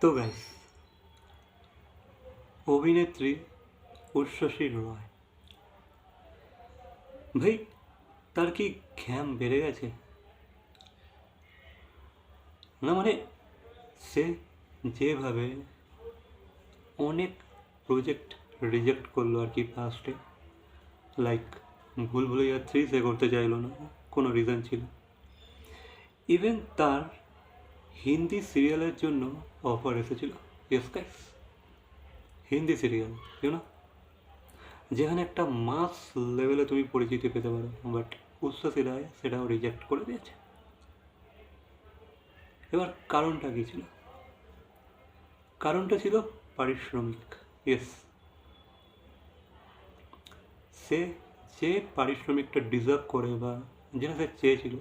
তো গাইস অভিনেত্রী উর্ষশী রয়। ভাই, তার কি ঘ্যাম বেড়ে গেছে? না মানে সে যেভাবে অনেক প্রজেক্ট রিজেক্ট করল আর কি ফার্স্টে লাইক ভুল ভুলাইয়া থ্রি সে করতে চাইলো না, কোনো রিজন ছিল ইভেন তার হিন্দি সিরিয়ালের জন্য অফার এসেছিল। Yes guys Hindi serial you না যেখানে একটা মাস লেভেলে তুমি পরিচিতি পেতে পারো বাট উচ্ছ্বাসী রায় সেটাও রিজেক্ট করে দিয়েছে। এবার কারণটা কী ছিল? কারণটা ছিল পারিশ্রমিক। ইয়েস সে যে পারিশ্রমিকটা ডিজার্ভ করে বা যেটা সে চেয়েছিল,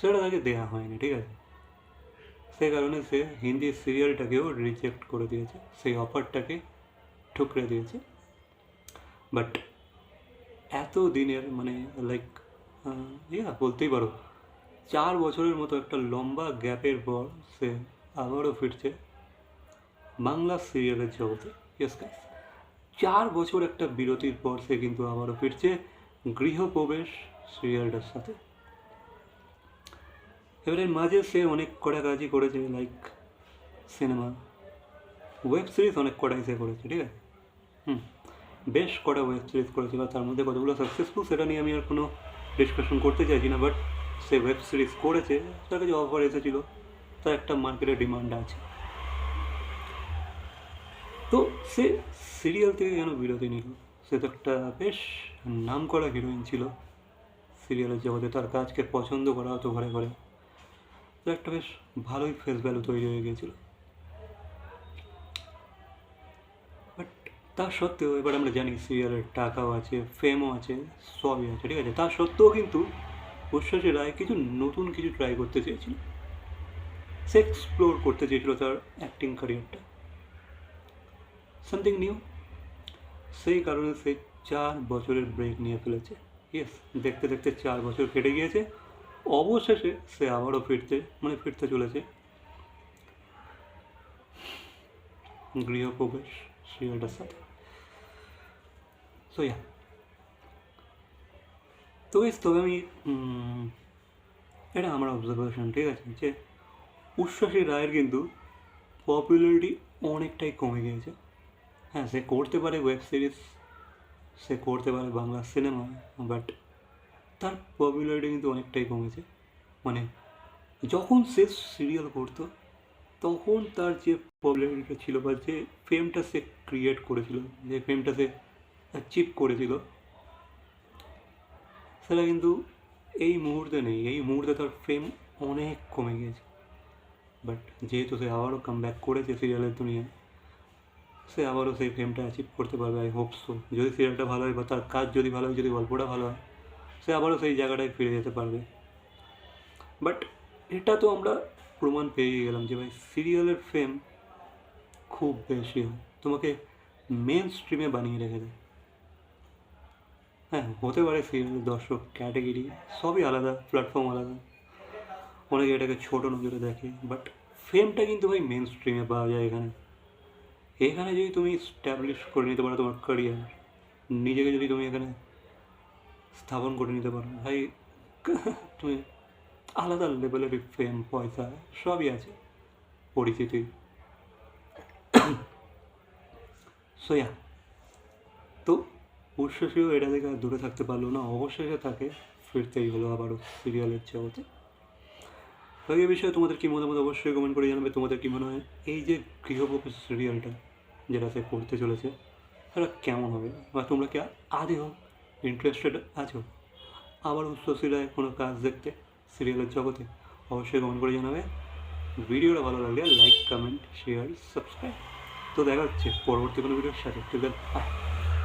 সেটা তাকে দেওয়া হয়নি, ঠিক আছে? সেই কারণে সে হিন্দি সিরিয়ালটাকেও রিজেক্ট করে দিয়েছে, সেই অফারটাকে ঠুকরে দিয়েছে। বাট এত দিনের মানে লাইক ইয়া বলতেই পারো, চার বছরের মতো একটা লম্বা গ্যাপের পর সে আবারও ফিরছে বাংলা সিরিয়ালের জগতে। ইয়েস গাইস চার বছর একটা বিরতির পর সে কিন্তু আবারও ফিরছে গৃহপ্রবেশ সিরিয়ালটার সাথে। এবারে মাঝে সে অনেক কটা কাজই করেছে লাইক সিনেমা ওয়েব সিরিজ অনেক কটাই সে করেছে, ঠিক আছে? হুম, বেশ কটা ওয়েব সিরিজ করেছে, বা তার মধ্যে কতগুলো সাকসেসফুল সেটা নিয়ে আমি আর কোনো ডিসকাশন করতে চাইছি না বাট সে ওয়েব সিরিজ করেছে, তার কাছে অফার এসেছিল তার একটা মার্কেটে ডিমান্ড আছে। তো সে সিরিয়াল থেকে কেন বিরতি নিল? সে তো একটা বেশ নাম করা হিরোইন ছিল সিরিয়ালের জগতে তার কাজকে পছন্দ করা হতো ঘরে ঘরে। তো একটা বেশ ভালোই ফেস ভ্যালু তৈরি হয়ে গিয়েছিল। বাট তা সত্ত্বেও এবার আমরা জানি সিরিয়ালের টাকাও আছে ফেমও আছে, সবই আছে, ঠিক আছে? তা সত্ত্বেও কিন্তু উচ্ছ্বাসী রায় কিছু নতুন কিছু ট্রাই করতে চেয়েছিল। সে এক্সপ্লোর করতে চেয়েছিল তার অ্যাক্টিং ক্যারিয়ারটা সামথিং নিউ সেই কারণে সে চার বছরের ব্রেক নিয়ে ফেলেছে। ইয়েস দেখতে দেখতে চার বছর কেটে গিয়েছে। অবশেষে সে আবারও ফিরতে মানে ফিরতে চলেছে। গৃহপ্রবেশ সিরিয়ালটার সাথে। সো ইয়া তো এই তবে আমি এটা আমার অবজারভেশন ঠিক আছে? যে উচ্ছ্বাসী রায়ের কিন্তু পপুলারিটি অনেকটাই কমে গিয়েছে। হ্যাঁ সে করতে পারে ওয়েব সিরিজ সে করতে পারে বাংলা সিনেমা বাট তার পপুলারিটি কিন্তু অনেকটাই কমেছে। মানে যখন সে সিরিয়াল করতো, তখন তার যে পপুলারিটিটা ছিল বা যে ফেমটা সে ক্রিয়েট করেছিল, যে ফেমটা সে অ্যাচিভ করেছিল, সেটা কিন্তু এই মুহূর্তে নেই। এই মুহূর্তে তার ফেম অনেক কমে গিয়েছে। বাট যেহেতু সে আবারও কাম ব্যাক করেছে সিরিয়ালের দুনিয়ায় সে আবারও সেই ফেমটা অ্যাচিভ করতে পারবে আই হোপ সো যদি সিরিয়ালটা ভালো হয় বা তার কাজ যদি ভালো হয়, যদি গল্পটা ভালো হয় সে আবারও সেই জায়গাটায় ফিরে যেতে পারবে। বাট এটা তো আমরা প্রমাণ পেয়ে গেলাম যে ভাই সিরিয়ালের ফেম খুব বেশি হয়। তোমাকে মেন স্ট্রিমে বানিয়ে রেখে দেয়। হ্যাঁ হতে পারে সিরিয়ালের দর্শক ক্যাটাগরি সবই আলাদা প্ল্যাটফর্ম আলাদা। অনেকে এটাকে ছোটো নজরে দেখে বাট ফেমটা কিন্তু ভাই মেন স্ট্রিমে পাওয়া যায় এখানে। এখানে যদি তুমি স্ট্যাবলিশ করে নিতে পারো তোমার ক্যারিয়ার নিজেকে যদি তুমি এখানে স্থাপন করে নিতে পারো। ভাই, তুমি আলাদা লেভেলের ফেম পয়সা, সবই আছে, পরিচিতি। সোয়া তো উচ্ছ্বাসীও এটা থেকে আর দূরে থাকতে পারল না, অবশেষে তাকে ফিরতেই হলো আবারও সিরিয়ালের জগতে। তো এই বিষয়ে তোমাদের কী মতামত অবশ্যই কমেন্ট করে জানাবে। তোমাদের কী মনে হয় এই যে গৃহপ্রবেশ সিরিয়ালটা যেটা সে করতে চলেছে, সেটা কেমন হবে? বা তোমরা কি আদেও ইন্টারেস্টেড আছো? আবার উচ্চশিলায় কোনো কাজ দেখতে সিরিয়ালের জগতে অবশ্যই কমেন্ট করে জানাবে। ভিডিওটা ভালো লাগলে লাইক কমেন্ট শেয়ার সাবস্ক্রাইব তো দেখা হচ্ছে পরবর্তী কোনো ভিডিওর সাথে।